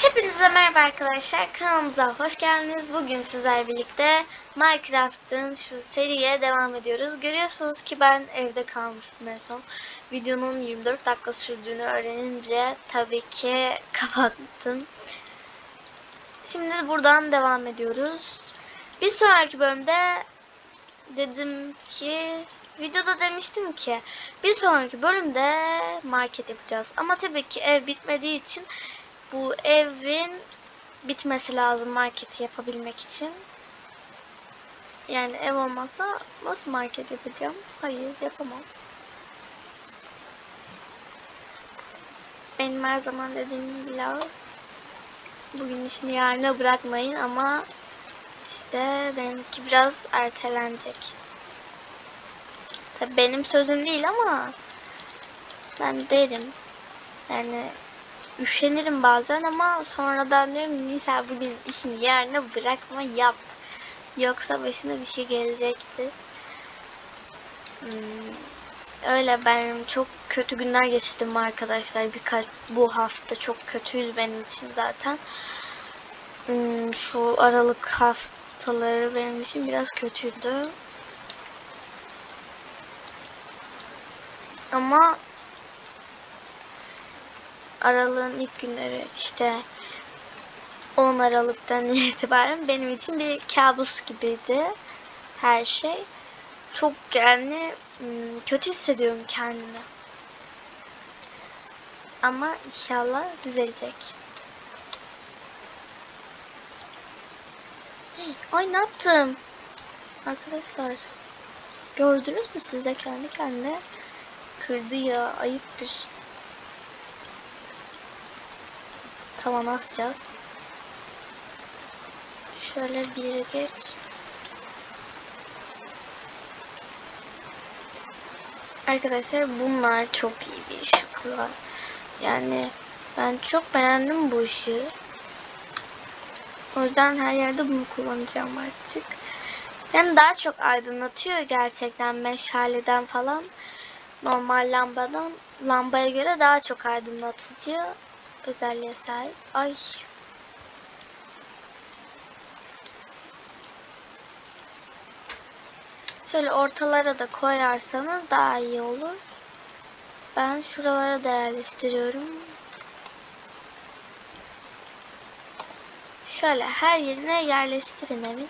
Hepinize merhaba arkadaşlar. Kanalımıza hoş geldiniz. Bugün sizlerle birlikte Minecraft'ın şu seriye devam ediyoruz. Görüyorsunuz ki ben evde kalmıştım en son. Videonun 24 dakika sürdüğünü öğrenince tabii ki kapattım. Şimdi buradan devam ediyoruz. Bir sonraki bölümde dedim ki videoda demiştim ki bir sonraki bölümde market yapacağız. Ama tabii ki ev bitmediği için bu evin bitmesi lazım marketi yapabilmek için. Yani ev olmazsa nasıl market yapacağım? Hayır yapamam. Benim her zaman dediğim gibi. Bugün işini yarına bırakmayın ama işte benimki biraz ertelenecek. Tabii benim sözüm değil ama ben derim. Yani üşenirim bazen ama sonradan diyorum Nisa bugün işini yerine bırakma yap. Yoksa başına bir şey gelecektir. Hmm, öyle ben çok kötü günler geçirdim arkadaşlar. Birkaç bu hafta çok kötüydü benim için zaten. Hmm, şu aralık haftaları benim için biraz kötüydü. Ama Aralığın ilk günleri işte 10 Aralık'tan itibaren benim için bir kabus gibiydi her şey. Çok yani kötü hissediyorum kendimi. Ama inşallah düzelecek. Ay ne yaptım? Arkadaşlar gördünüz mü siz de kendi kendine kırdı ya ayıptır. Tavana asacağız. Şöyle bir geç. Arkadaşlar bunlar çok iyi bir ışıklar. Yani ben çok beğendim bu ışığı. O yüzden her yerde bunu kullanacağım artık. Hem daha çok aydınlatıyor gerçekten meşaleden falan. Normal lambadan lambaya göre daha çok aydınlatıcı özelliğe sahip. Ay. Şöyle ortalara da koyarsanız daha iyi olur. Ben şuralara da yerleştiriyorum. Şöyle her yerine yerleştirin evin.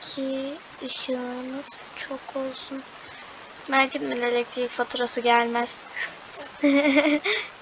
Ki ışığınız çok olsun. Merak etmeyin elektrik faturası gelmez.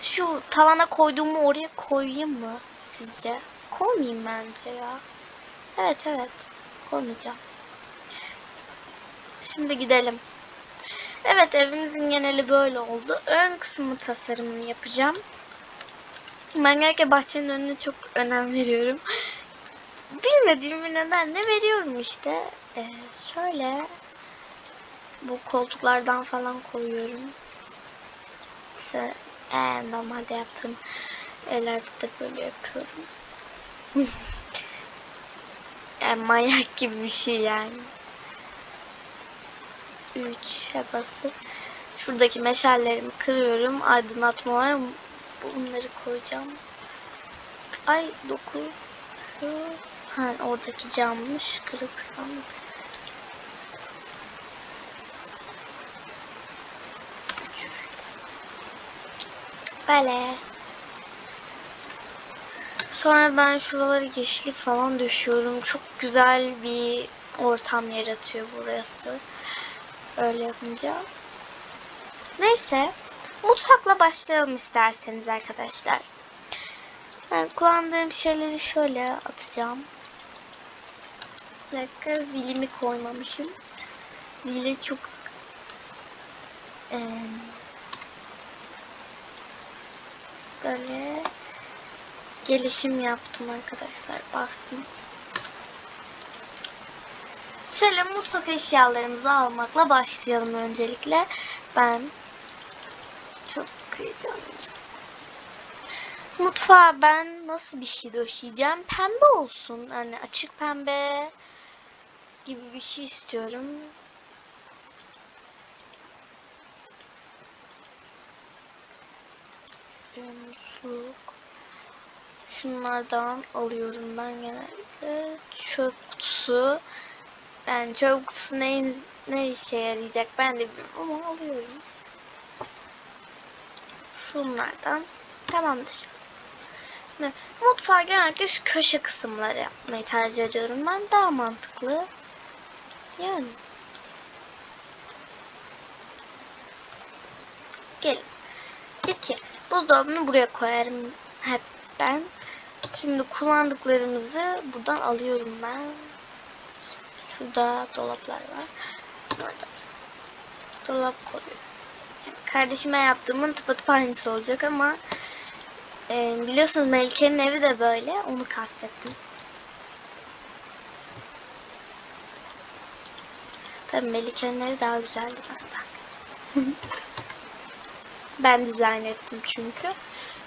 Şu tavana koyduğumu oraya koyayım mı sizce? Koymayayım bence ya. Evet evet. Koymayacağım. Şimdi gidelim. Evet evimizin geneli böyle oldu. Ön kısmı tasarımını yapacağım. Ben genellikle bahçenin önüne çok önem veriyorum. Bilmediğim bir nedenle veriyorum işte. Ee, şöyle bu koltuklardan falan koyuyorum. İşte ee, normalde yaptığım evlerde de böyle yapıyorum. yani manyak gibi bir şey yani. 3'e basıp şuradaki meşallerimi kırıyorum. Aydınlatma var. Bunları koyacağım. Ay doku şu ha oradaki cammış kırık sandım. Böyle. Sonra ben şuraları yeşillik falan düşüyorum. Çok güzel bir ortam yaratıyor burası. Öyle yapınca. Neyse. Mutfakla başlayalım isterseniz arkadaşlar. Ben kullandığım şeyleri şöyle atacağım. Dakika zilimi koymamışım. Zili çok ee, böyle gelişim yaptım arkadaşlar. Bastım. Şöyle mutfak eşyalarımızı almakla başlayalım öncelikle. Ben çok heyecanlıyım. Mutfağa ben nasıl bir şey döşeyeceğim? Pembe olsun. Hani açık pembe gibi bir şey istiyorum. Musluk. Şunlardan alıyorum ben genelde. Çöp kutusu. Yani çöp kutusu ne, ne işe yarayacak ben de bilmiyorum ama alıyorum. Şunlardan. Tamamdır. Mutfağı genellikle şu köşe kısımları yapmayı tercih ediyorum ben. Daha mantıklı. Yani. Gelin. 2. Buzdolabını buraya koyarım hep ben. Şimdi kullandıklarımızı buradan alıyorum ben. Şurada dolaplar var. Orada. Dolap koyuyorum. Kardeşime yaptığımın tıpatıp aynısı olacak ama e, biliyorsunuz Melike'nin evi de böyle. Onu kastettim. Tabii Melike'nin evi daha güzeldi benden. ben dizayn ettim çünkü.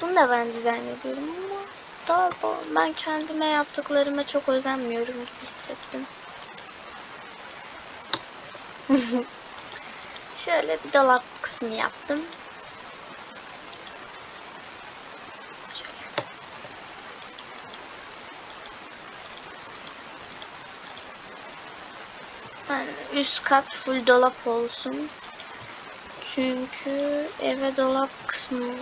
Bunu da ben dizayn ediyorum ama daha ben kendime yaptıklarıma çok özenmiyorum gibi hissettim. Şöyle bir dolap kısmı yaptım. Üst kat full dolap olsun. Çünkü eve dolap kısmının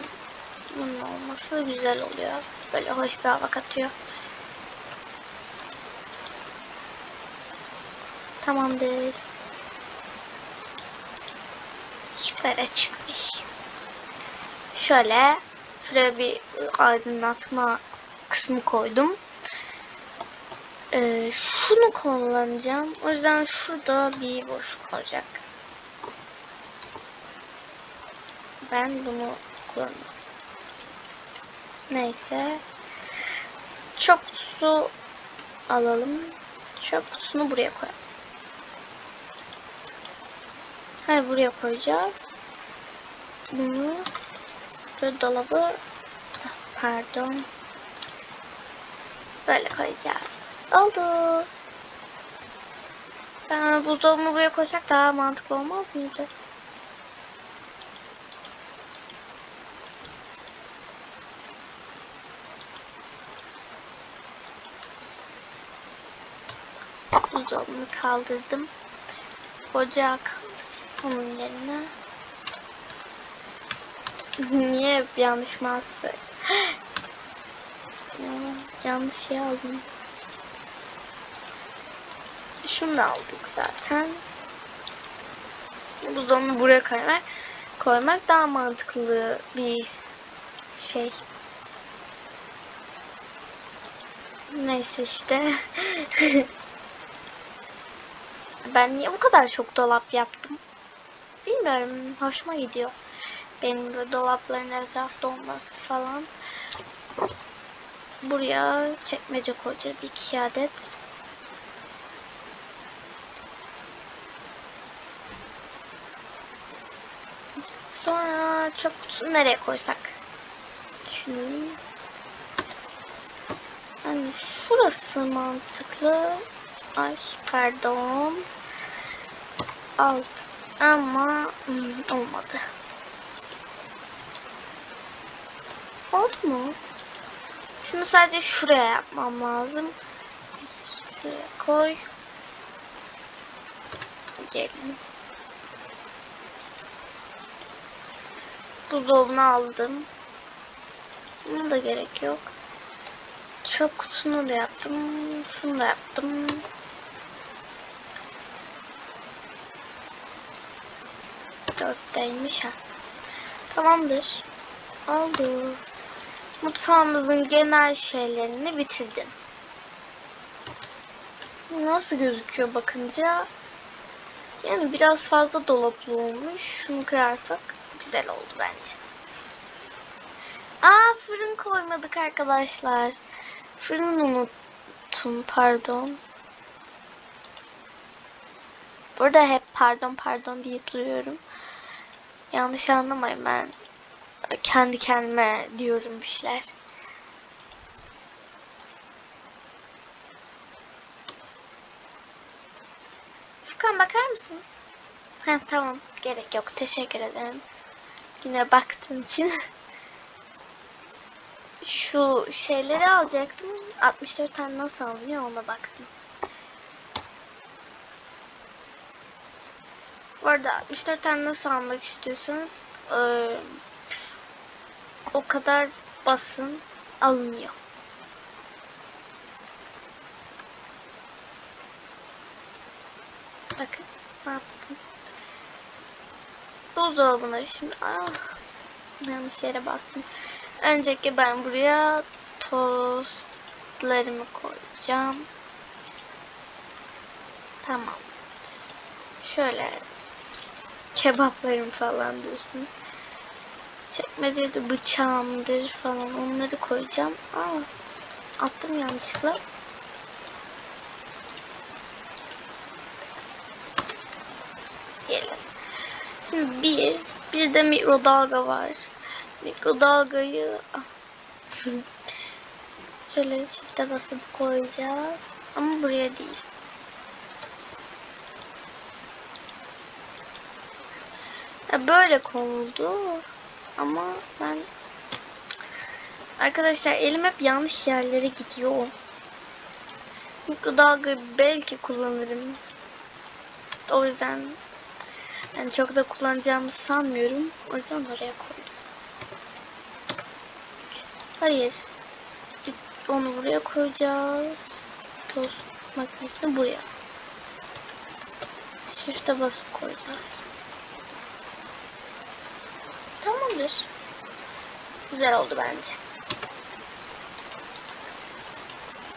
olması güzel oluyor. Böyle hoş bir hava katıyor. Tamamdır. Yukarı çıkmış. Şöyle şuraya bir aydınlatma kısmı koydum. Ee, şunu kullanacağım. O yüzden şurada bir boşluk olacak. Ben bunu kullanıyorum. Neyse. Çöp kutusu alalım. Çöp kutusunu buraya koyalım. Hayır buraya koyacağız. Bunu böyle dolabı pardon böyle koyacağız. Oldu. Ben buzdolabını buraya koysak daha mantıklı olmaz mıydı? buzdolabını kaldırdım. Ocağı. Onun yerine. Niye yanlış masa? ya, yanlış şey aldım. Şunu da aldık zaten. Buzdolabını buraya koymak, koymak daha mantıklı bir şey. Neyse işte. ben niye bu kadar çok dolap yaptım? Bilmiyorum. Hoşuma gidiyor. Benim böyle dolapların etrafta olması falan. Buraya çekmece koyacağız. iki adet. Sonra çöp kutusunu nereye koysak? Düşüneyim. Yani şurası mantıklı. Ay pardon. Alt. Ama hmm, olmadı. Oldu mu? Şunu sadece şuraya yapmam lazım. Şuraya koy. Gelin. Buzdolabını aldım. Buna da gerek yok. Çöp kutusunu da yaptım. Şunu da yaptım. Dörtteymiş ha. Tamamdır. Oldu. Mutfağımızın genel şeylerini bitirdim. Nasıl gözüküyor bakınca? Yani biraz fazla dolaplı olmuş. Şunu kırarsak güzel oldu bence. Aa fırın koymadık arkadaşlar. Fırını unuttum pardon. Burada hep pardon pardon deyip duruyorum. Yanlış anlamayın ben kendi kendime diyorum bir şeyler. Furkan bakar mısın? Ha tamam gerek yok teşekkür ederim. Yine baktığın için. şu şeyleri alacaktım. 64 tane nasıl alınıyor ona baktım. Bu arada 64 tane nasıl almak istiyorsanız o kadar basın alınıyor. Bakın ne yaptım. Buzdolabına şimdi ah, yanlış yere bastım. Önceki ben buraya tostlarımı koyacağım. Tamam. Şöyle kebaplarım falan dursun. Çekmecede bıçağımdır falan onları koyacağım. Aa, attım yanlışlıkla. Gelin. Şimdi bir, bir de mikrodalga var. Mikrodalgayı ah. şöyle çifte basıp koyacağız. Ama buraya değil. Ya böyle konuldu. Ama ben Arkadaşlar elim hep yanlış yerlere gidiyor. Mikrodalgayı belki kullanırım. O yüzden yani çok da kullanacağımı sanmıyorum. O yüzden oraya koydum. Hayır. Onu buraya koyacağız. Tost makinesini buraya. Shift'e basıp koyacağız. Tamamdır. Güzel oldu bence.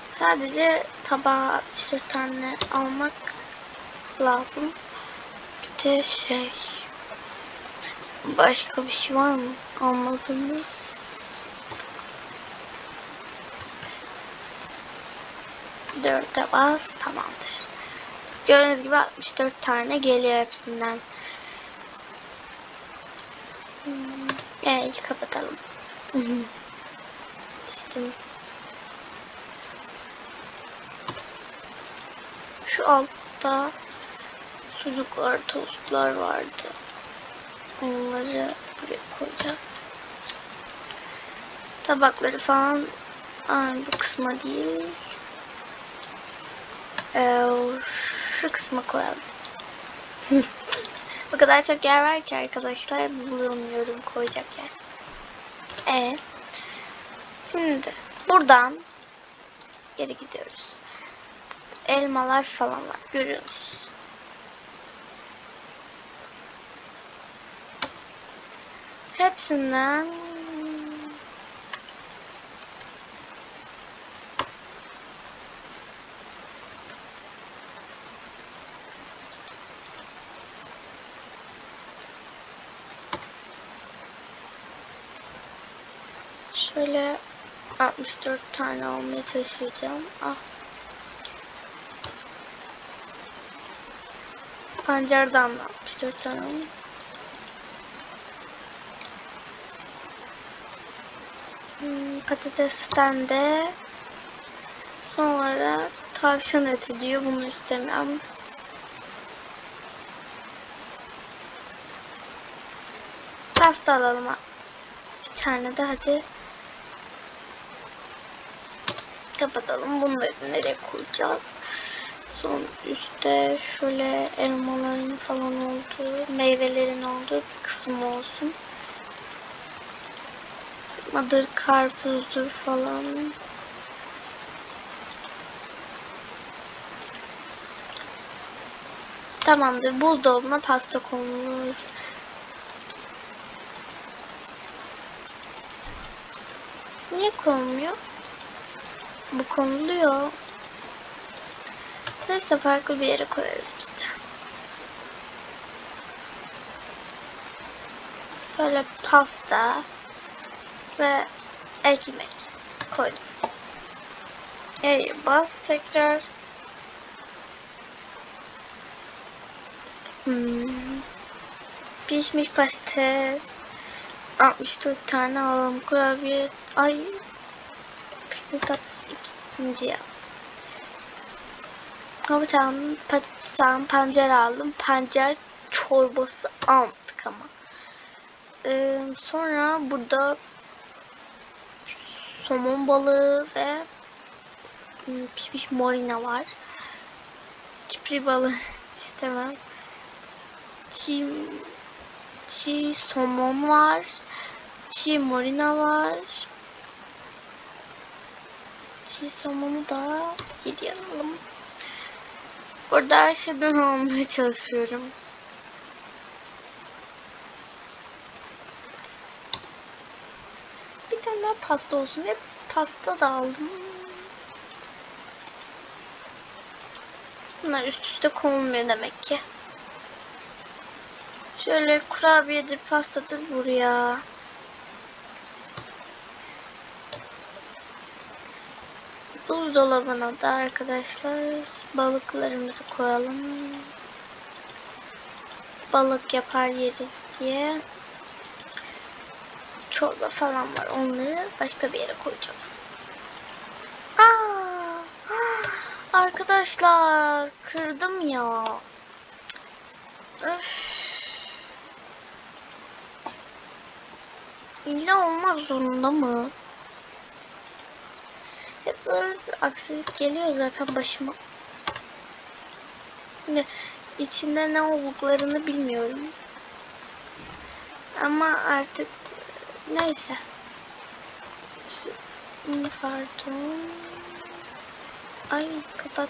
Sadece tabağa 64 tane almak lazım. De şey başka bir şey var mı? Almadığımız dörde bas tamamdır. Gördüğünüz gibi 64 tane geliyor hepsinden. Hmm, Evet kapatalım. işte şu altta sucuklar, tostlar vardı. Onları buraya koyacağız. Tabakları falan Aa, bu kısma değil. Ee, şu kısma koyalım. o kadar çok yer var ki arkadaşlar bulamıyorum koyacak yer. Evet. Şimdi buradan geri gidiyoruz. Elmalar falan var. Görüyorsunuz. Hepsinden şöyle 64 tane almaya çalışacağım. Ah. Pancardan da 64 tane alayım. Hmm, patatesten de sonra tavşan eti diyor. Bunu istemiyorum. Pasta alalım. Bir tane de hadi. Kapatalım. Bunları nereye koyacağız? Son üstte şöyle elmaların falan olduğu, meyvelerin olduğu bir kısım olsun. Madır, karpuzdur falan. Tamamdır. Buzdolabına pasta konulur. Niye konmuyor? Bu konuluyor. Neyse farklı bir yere koyarız biz de. Böyle pasta ve ekmek koydum. E'ye bas tekrar. Hmm. Pişmiş patates. 64 tane alalım kurabiye. Ay. Pişmiş patates ikinci ya. Havuç aldım, patates aldım, pancar aldım. Pancar çorbası almadık ama. Ee, sonra burada somon balığı ve pişmiş morina var. Kipri balığı istemem. Çiğ, çiğ somon var. Çiğ morina var. Çiğ somonu da yedi alalım. Burada her şeyden almaya çalışıyorum. Bir tane daha pasta olsun diye pasta da aldım. Bunlar üst üste konulmuyor demek ki. Şöyle kurabiyedir, pastadır buraya. Buzdolabına da arkadaşlar balıklarımızı koyalım. Balık yapar yeriz diye. Çorba falan var. Onları başka bir yere koyacağız. Aa, arkadaşlar kırdım ya. Öf. İlla olmak zorunda mı? Hep böyle bir aksilik geliyor zaten başıma. Şimdi içinde ne olduklarını bilmiyorum. Ama artık neyse. Pardon. Ay kapat.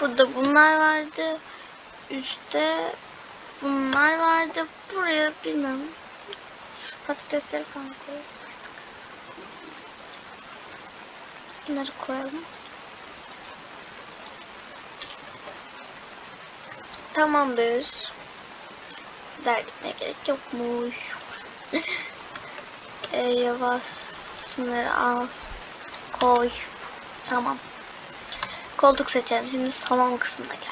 Burada bunlar vardı. Üstte bunlar vardı. Buraya bilmiyorum. Şu patatesleri falan koyarız artık. Bunları koyalım. Tamamdır. Dert etmeye gerek yokmuş. e, yavaş. Şunları al. Koy. Tamam. Koltuk seçelim. Şimdi salon kısmına geldik.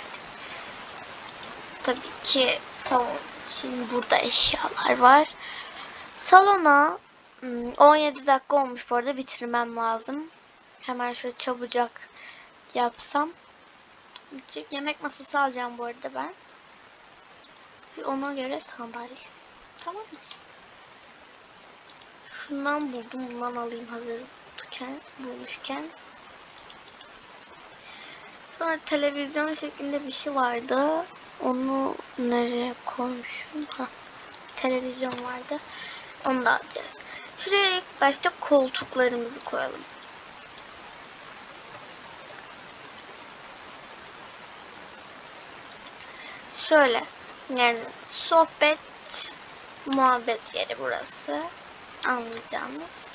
Tabii ki salon için burada eşyalar var. Salona hmm, 17 dakika olmuş bu arada bitirmem lazım. Hemen şöyle çabucak yapsam. Yemek masası alacağım bu arada ben. Ona göre sandalye. Tamam mı? Şundan buldum. Bundan alayım hazır bulmuşken. bulmuşken. Sonra televizyon şeklinde bir şey vardı. Onu nereye koymuşum? Ha, televizyon vardı. Onu da alacağız. Şuraya ilk başta koltuklarımızı koyalım. Şöyle yani sohbet muhabbet yeri burası anlayacağınız.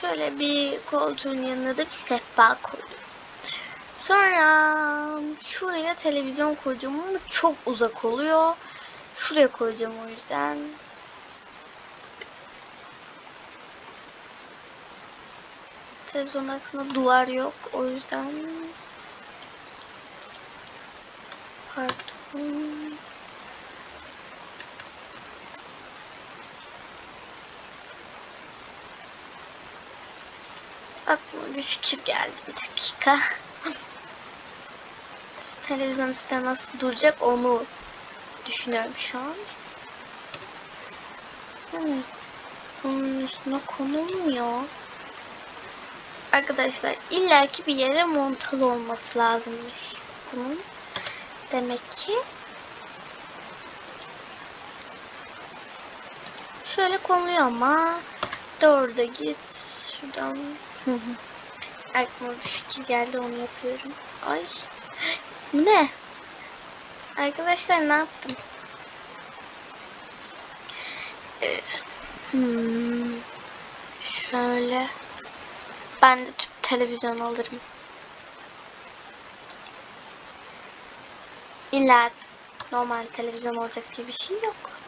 Şöyle bir koltuğun yanına da bir sehpa koydum. Sonra şuraya televizyon koyacağım ama çok uzak oluyor. Şuraya koyacağım o yüzden. Televizyon arkasında duvar yok. O yüzden pardon. Aklıma bir fikir geldi bir dakika. Şu televizyon üstte nasıl duracak onu düşünüyorum şu an. Hmm. Bunun üstüne konulmuyor. Arkadaşlar illaki bir yere montalı olması lazımmış bunun. Demek ki şöyle konuluyor ama da git şuradan aklıma bir fikir geldi onu yapıyorum. Ay bu ne? Arkadaşlar ne yaptım? Ee, hmm, şöyle ben de tüp televizyon alırım. İlla normal televizyon olacak diye bir şey yok.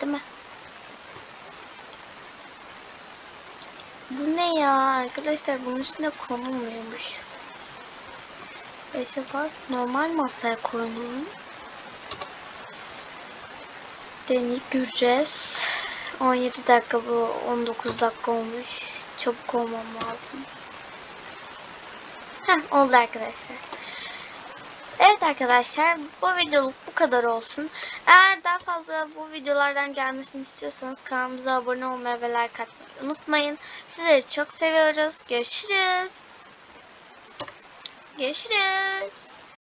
Değil mi? Bu ne ya arkadaşlar bunun üstüne konulmuyormuş. Beşe bas normal masaya koyalım. Deneyip göreceğiz. 17 dakika bu 19 dakika olmuş. Çabuk olmam lazım. Heh oldu arkadaşlar. Evet arkadaşlar bu videoluk bu kadar olsun. Eğer daha fazla bu videolardan gelmesini istiyorsanız kanalımıza abone olmayı ve like atmayı unutmayın. Sizleri çok seviyoruz. Görüşürüz. Görüşürüz.